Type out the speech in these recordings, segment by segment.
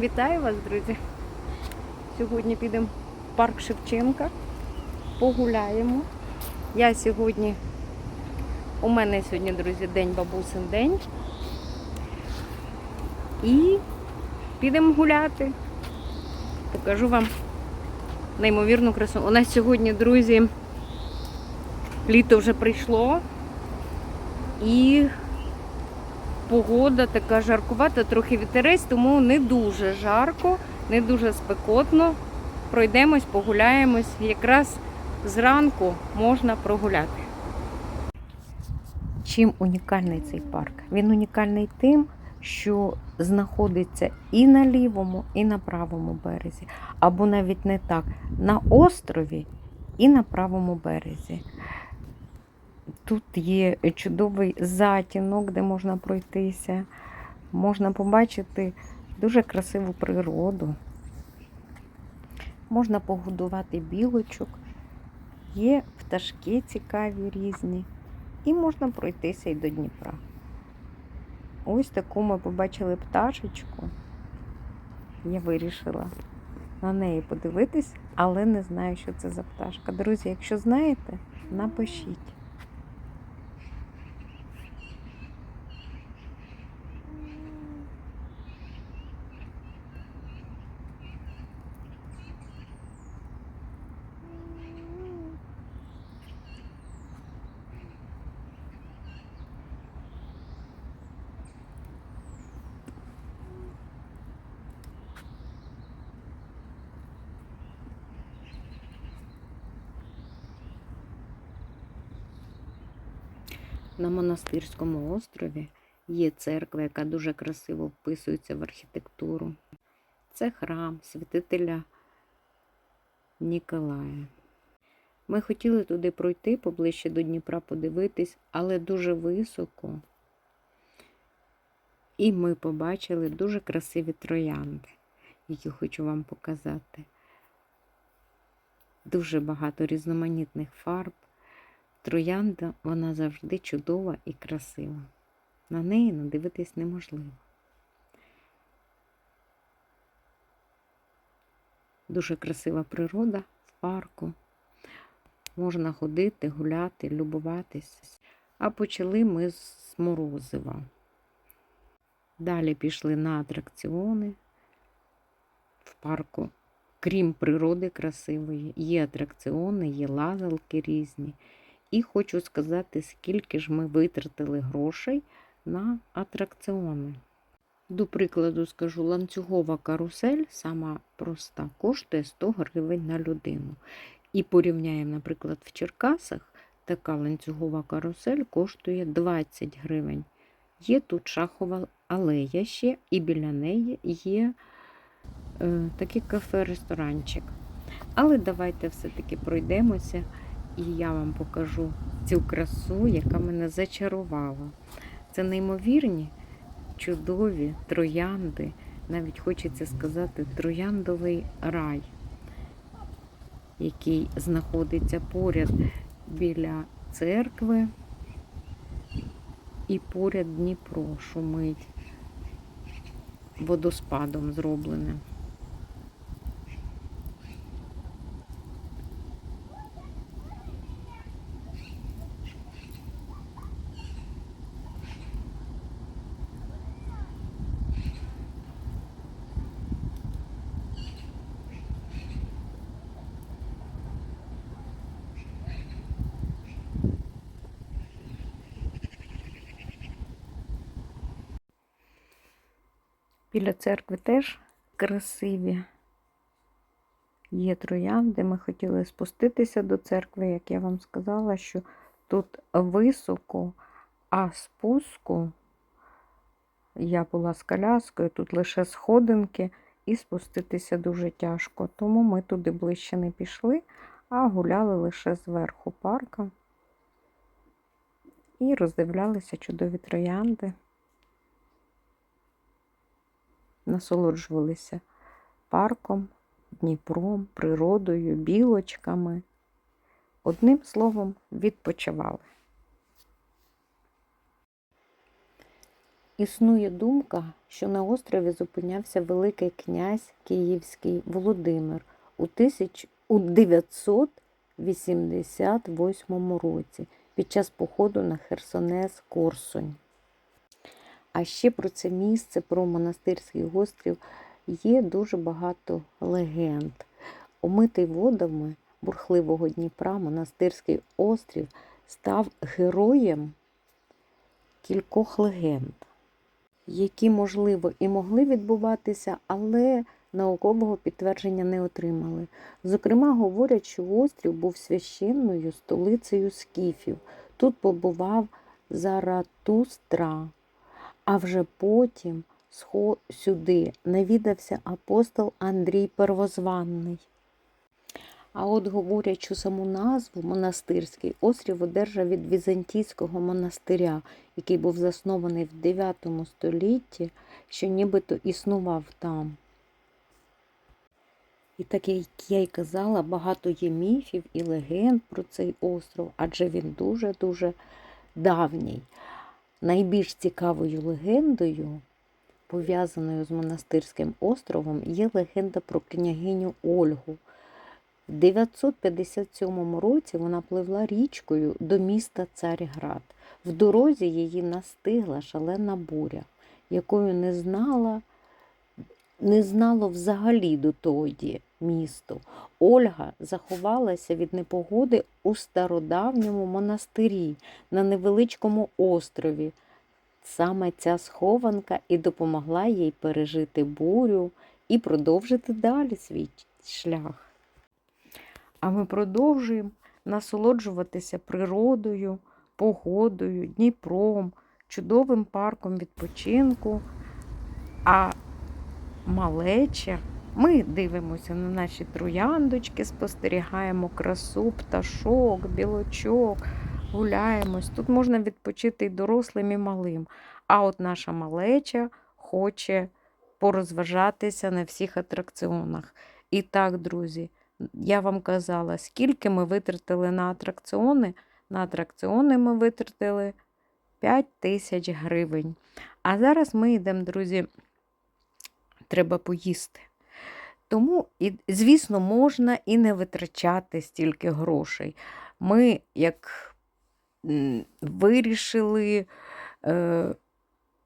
Вітаю вас, друзі! Сьогодні підемо в парк Шевченка, погуляємо. Я сьогодні, у мене сьогодні, друзі, день бабусин день. І підемо гуляти. Покажу вам неймовірну красу. У нас сьогодні, друзі, літо вже прийшло. І погода така жаркувата, трохи вітерець, тому не дуже жарко, не дуже спекотно. Пройдемось, погуляємось. Якраз зранку можна прогуляти. Чим унікальний цей парк? Він унікальний тим, що знаходиться і на лівому, і на правому березі, або навіть не так, на острові і на правому березі. Тут є чудовий затінок, де можна пройтися. Можна побачити дуже красиву природу. Можна погодувати білочок, є пташки цікаві різні. І можна пройтися і до Дніпра. Ось таку ми побачили пташечку. Я вирішила на неї подивитись, але не знаю, що це за пташка. Друзі, якщо знаєте, напишіть. На монастирському острові є церква, яка дуже красиво вписується в архітектуру. Це храм святителя Ніколая. Ми хотіли туди пройти поближче до Дніпра, подивитись, але дуже високо. І ми побачили дуже красиві троянди, які хочу вам показати. Дуже багато різноманітних фарб. Троянда, вона завжди чудова і красива. На неї надивитись неможливо. Дуже красива природа в парку. Можна ходити, гуляти, любуватись. А почали ми з морозива. Далі пішли на атракціони в парку. Крім природи красивої, є атракціони, є лазалки різні. І хочу сказати, скільки ж ми витратили грошей на атракціони. До прикладу, скажу, ланцюгова карусель, сама проста, коштує 100 гривень на людину. І порівняємо, наприклад, в Черкасах така ланцюгова карусель коштує 20 гривень. Є тут шахова алея ще, і біля неї є е, такий кафе-ресторанчик. Але давайте все-таки пройдемося. І я вам покажу цю красу, яка мене зачарувала. Це неймовірні, чудові троянди, навіть хочеться сказати, трояндовий рай, який знаходиться поряд біля церкви і поряд Дніпро шумить, водоспадом зроблене. Біля церкви теж красиві. Є троянди. Ми хотіли спуститися до церкви, як я вам сказала, що тут високо, а спуску я була з коляскою, тут лише сходинки, і спуститися дуже тяжко. Тому ми туди ближче не пішли, а гуляли лише зверху парка і роздивлялися чудові троянди. Насолоджувалися парком, Дніпром, природою, білочками. Одним словом, відпочивали. Існує думка, що на острові зупинявся Великий князь Київський Володимир у, 1000 988 році під час походу на Херсонес Корсунь. А ще про це місце, про монастирський острів, є дуже багато легенд. Омитий водами бурхливого Дніпра монастирський острів став героєм кількох легенд, які, можливо, і могли відбуватися, але наукового підтвердження не отримали. Зокрема, говорять, що острів був священною столицею скіфів. Тут побував Заратустра, а вже потім сюди навідався апостол Андрій Первозванний. А от говорять, що саму назву монастирський острів одержав від візантійського монастиря, який був заснований в 9 столітті, що нібито існував там. І так як я й казала, багато є міфів і легенд про цей остров, адже він дуже-дуже давній. Найбільш цікавою легендою, пов'язаною з монастирським островом, є легенда про княгиню Ольгу. В 957 році вона пливла річкою до міста Царьград. В дорозі її настигла шалена буря, якою не знала, не знало взагалі до тоді місто. Ольга заховалася від непогоди у стародавньому монастирі на невеличкому острові. Саме ця схованка і допомогла їй пережити бурю і продовжити далі свій шлях. А ми продовжуємо насолоджуватися природою, погодою, Дніпром, чудовим парком відпочинку. А малеча, ми дивимося на наші трояндочки, спостерігаємо красу, пташок, білочок, гуляємось. Тут можна відпочити і дорослим, і малим. А от наша малеча хоче порозважатися на всіх атракціонах. І так, друзі, я вам казала, скільки ми витратили на атракціони. На атракціони ми витратили 5 тисяч гривень. А зараз ми йдемо, друзі, треба поїсти. Тому, і, звісно, можна і не витрачати стільки грошей. Ми, як вирішили, е,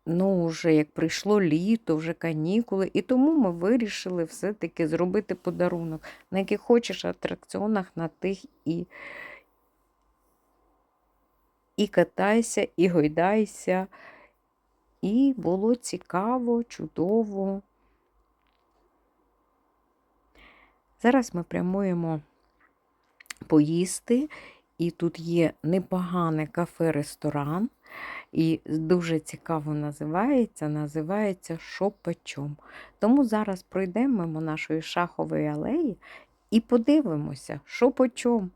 ну, вже як прийшло літо, вже канікули, і тому ми вирішили все-таки зробити подарунок. На яких хочеш атракціонах, на тих і, і катайся, і гойдайся. І було цікаво, чудово. Зараз ми прямуємо поїсти, і тут є непогане кафе-ресторан, і дуже цікаво називається, називається Шопачом. Тому зараз пройдемо мимо нашої шахової алеї і подивимося, що по чому,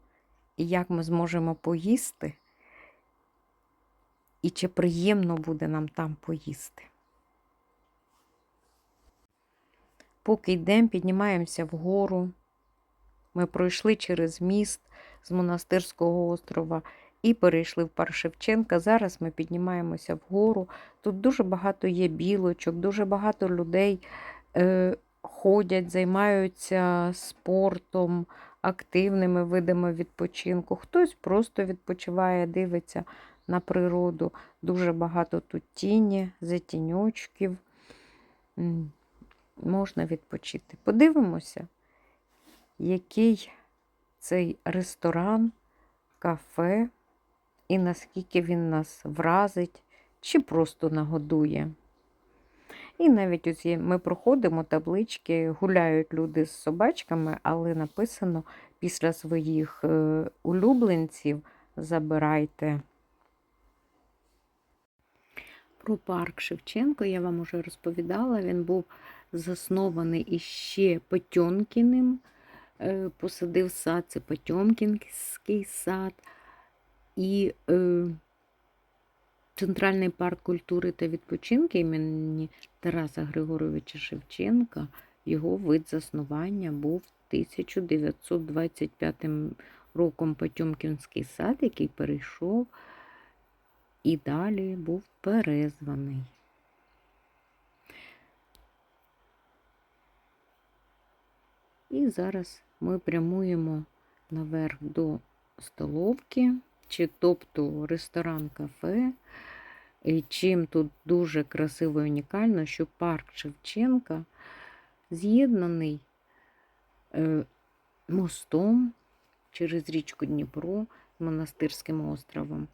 і як ми зможемо поїсти, і чи приємно буде нам там поїсти. Поки йдемо, піднімаємося вгору. Ми пройшли через міст з монастирського острова і перейшли в парк Шевченка. Зараз ми піднімаємося вгору. Тут дуже багато є білочок, дуже багато людей е, ходять, займаються спортом, активними видами відпочинку. Хтось просто відпочиває, дивиться на природу. Дуже багато тут тіні, затіньочків. Можна відпочити. Подивимося, який цей ресторан, кафе, і наскільки він нас вразить чи просто нагодує. І навіть ось ми проходимо таблички, гуляють люди з собачками, але написано після своїх е, улюбленців забирайте. Про парк Шевченко я вам уже розповідала. Він був заснований іще Потьомкіним. Е, Посадив сад, це Потьомкінський сад. І е, Центральний парк культури та відпочинку імені Тараса Григоровича Шевченка. Його вид заснування був 1925 роком Потьомкінський сад, який перейшов і далі був перезваний. І зараз ми прямуємо наверх до столовки, чи тобто ресторан-кафе. І чим тут дуже красиво і унікально, що парк Шевченка з'єднаний е, мостом через річку Дніпро з Монастирським островом.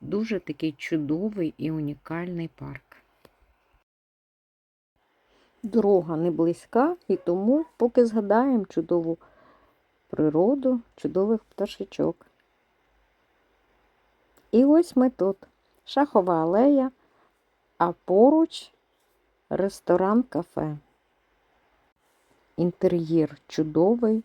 Дуже такий чудовий і унікальний парк. Дорога не близька, і тому поки згадаємо чудову природу, чудових пташечок. І ось ми тут. Шахова алея, а поруч ресторан-кафе. Інтер'єр чудовий,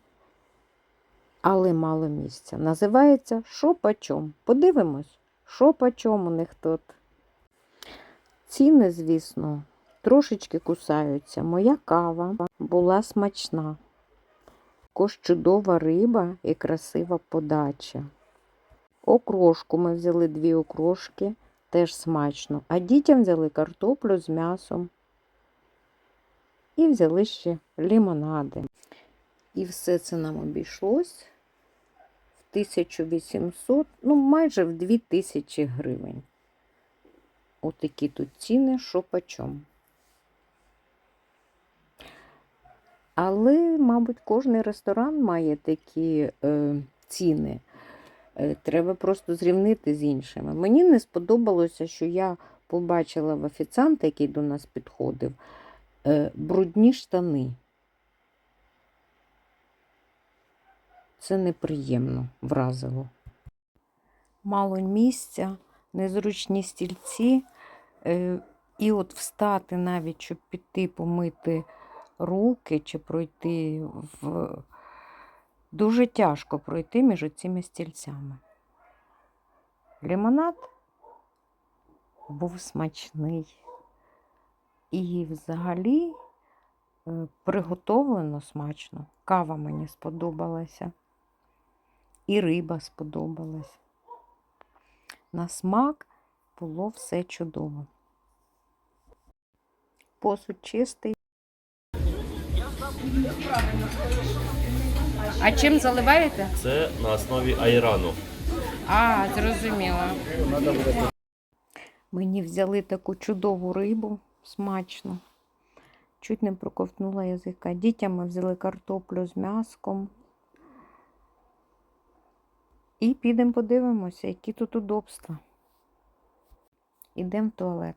але мало місця. Називається «Шо почом?». Подивимось, що почом у них тут. Ціни, звісно, трошечки кусаються. Моя кава була смачна. Також чудова риба і красива подача. Окрошку ми взяли дві окрошки, теж смачно. А дітям взяли картоплю з м'ясом. І взяли ще лимонади. І все це нам обійшлось в 1800, ну майже в 2000 гривень. Отакі тут ціни, що почом. Але, мабуть, кожний ресторан має такі е, ціни. Е, Треба просто зрівнити з іншими. Мені не сподобалося, що я побачила в офіціанта, який до нас підходив, е, брудні штани. Це неприємно вразило. Мало місця, незручні стільці, е, і от встати навіть, щоб піти помити руки чи пройти в. Дуже тяжко пройти між цими стільцями. Лимонад був смачний. І взагалі е, приготовлено смачно. Кава мені сподобалася. І риба сподобалась. На смак було все чудово. Посуд чистий. А чим заливаєте? Це на основі айрану. А, зрозуміло. Мені взяли таку чудову рибу, смачну. Чуть не проковтнула язика. Дітям ми взяли картоплю з м'яском. І підемо подивимося, які тут удобства. Ідемо в туалет.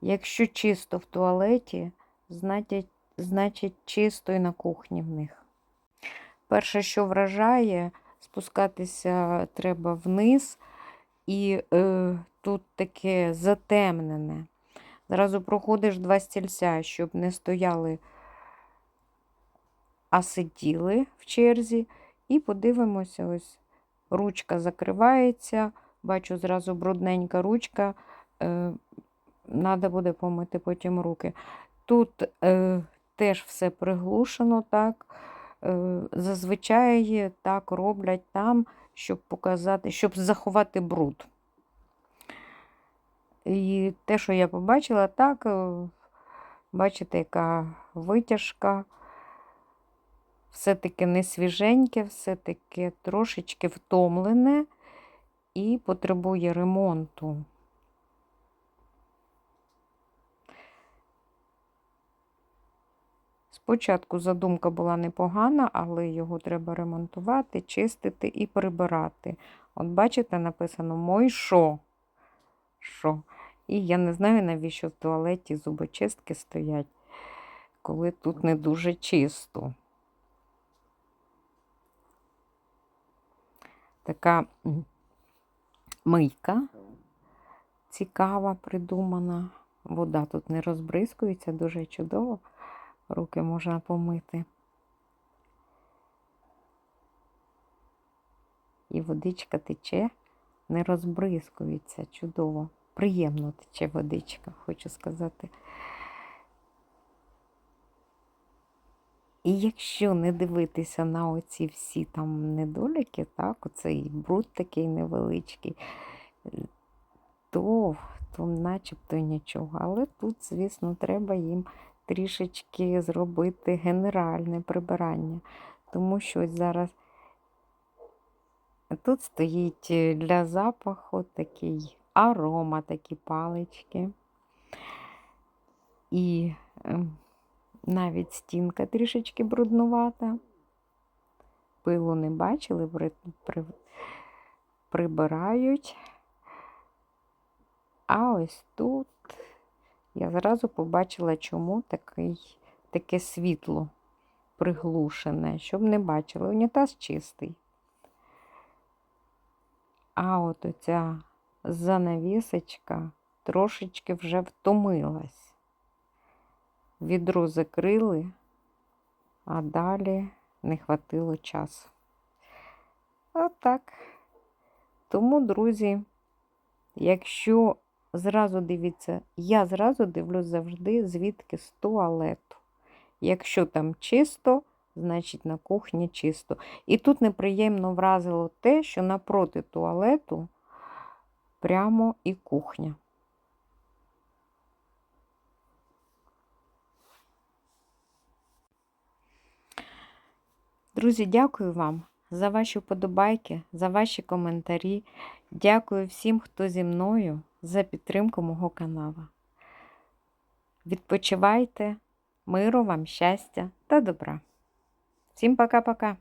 Якщо чисто в туалеті, значить, значить чисто і на кухні в них. Перше, що вражає, спускатися треба вниз, і е, тут таке затемнене. Зразу проходиш два стільця, щоб не стояли, а сиділи в черзі. І подивимося, ось ручка закривається. Бачу, зразу брудненька ручка. Е, Надо буде помити потім руки. Тут е, теж все приглушено, так. Е, зазвичай так роблять там, щоб показати, щоб заховати бруд. І те, що я побачила, так, е, бачите, яка витяжка, все-таки не свіженьке, все-таки трошечки втомлене і потребує ремонту. Спочатку задумка була непогана, але його треба ремонтувати, чистити і прибирати. От бачите, написано мой шо. Шо. І я не знаю, навіщо в туалеті зубочистки стоять, коли тут не дуже чисто. Така мийка цікава, придумана. Вода тут не розбризкується, дуже чудово. Руки можна помити. І водичка тече, не розбризкується. Чудово. Приємно тече водичка, хочу сказати. І якщо не дивитися на оці всі там недоліки, так, оцей бруд такий невеличкий, то, то начебто нічого. Але тут, звісно, треба їм трішечки зробити генеральне прибирання. Тому що ось зараз тут стоїть е, для запаху такий арома, такі палички. І ем, навіть стінка трішечки бруднувата. Пилу не бачили, при, при, прибирають. А ось тут я зразу побачила, чому такий, таке світло приглушене, щоб не бачили. Унітаз чистий. А от оця занавісочка трошечки вже втомилась. Відро закрили, а далі не хватило часу. Отак. Тому, друзі, якщо зразу дивіться, я зразу дивлюсь завжди, звідки з туалету. Якщо там чисто, значить на кухні чисто. І тут неприємно вразило те, що напроти туалету прямо і кухня. Друзі, дякую вам за ваші вподобайки, за ваші коментарі. Дякую всім, хто зі мною за підтримку мого каналу. Відпочивайте, миру вам, щастя та добра. Всім пока-пока!